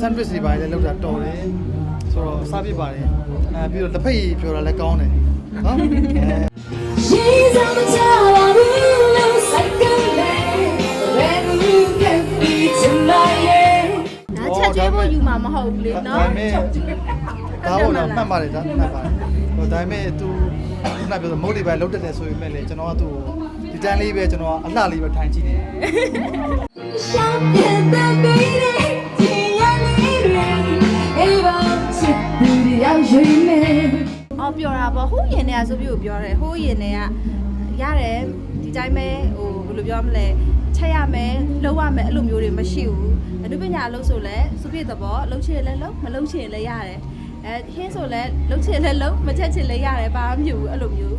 service တွေပါတယ်လောက်တာတော်တယ်ဆိုတော့အစားဖြစ်ပါတယ်အဲပြီးတော့တစ်ဖက်ကြီးပြောတာလည်းကောင်းတယ်နော် She's on the tower room second man when you can be to my end နားချက်သေးဖို့ယူမှာမဟုတ်ဘူးလေနော်ဒါကိုတော့မှတ်ပါတယ်ဒါမှတ်ပါတယ် ဒါပေမဲ့ तू ခုနပြောဆိုမုတ်လေးပဲလုတ်တက်တယ်ဆိုပေမဲ့လေကျွန်တော်ကသူ့ကိုဒီတန်းလေးပဲကျွန်တော်ကအလှလေးပဲထိုင်ကြည့်တယ် Champion the baby, Eva, chip, booty, I'm dreaming. အော်ပြောတာပေါ့ဟိုးရင်တွေကဆိုပြီးကိုပြောတယ်ဟိုးရင်တွေကရတယ်ဒီတိုင်းပဲဟိုဘယ်လိုပြောမလဲချက်ရမယ်လှုပ်ရမယ်အဲ့လိုမျိုးတွေမရှိဘူးအနုပညာအလုပ်ဆိုလဲစုပြည့်သဘောလှုပ်ချင်လဲလှုပ်မလှုပ်ချင်လဲရတယ် အဲဟင်းဆိုလဲလှုပ်ချင်လဲလှုပ်မချက်ချင်လဲရတယ်ဘာမှမဖြစ်ဘူးအဲ့လိုမျိုး